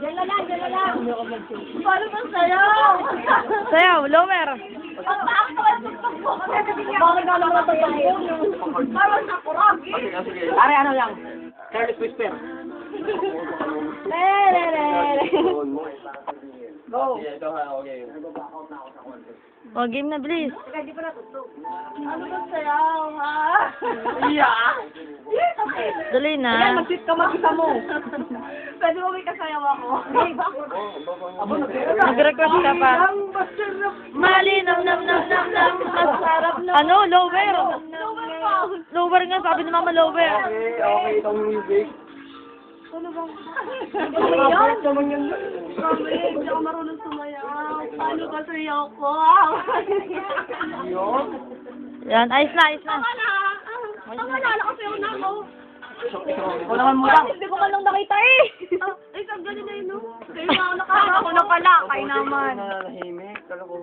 Na lang, na lang. Paano ba sayaw? Sayaw, lower. Bakit ka lang natatayo? Parang sa kuragi. Pare, ano lang? Careless whisper. Go. O, game na, please. Ano ba sayaw, ha? Yeah. Dali Ayan, na. mag-sit ka mag-isa mo. Pwede mo may kasayaw ako. Nag-request ka pa. Ang masarap. Mali, nam, nam, nam, nam, nam. Masarap na. Ano, lower. Lower pa. Lower nga, sabi ni mama lower. Okay, okay itong music. Ano bang? Sayaw? naman yun. Mami, hindi ako marunong sumayaw. Paano ba sayaw ko? Yan, ayos na, ayos na. Tama na. Tama na, nakasayaw na ako. Ulangan mo lang. Hindi ko man lang nakita eh. Ay, saan ganun na yun, no? Kayo na ako nakaka. Ako na pala, kayo naman. Nananahimik. Kala ko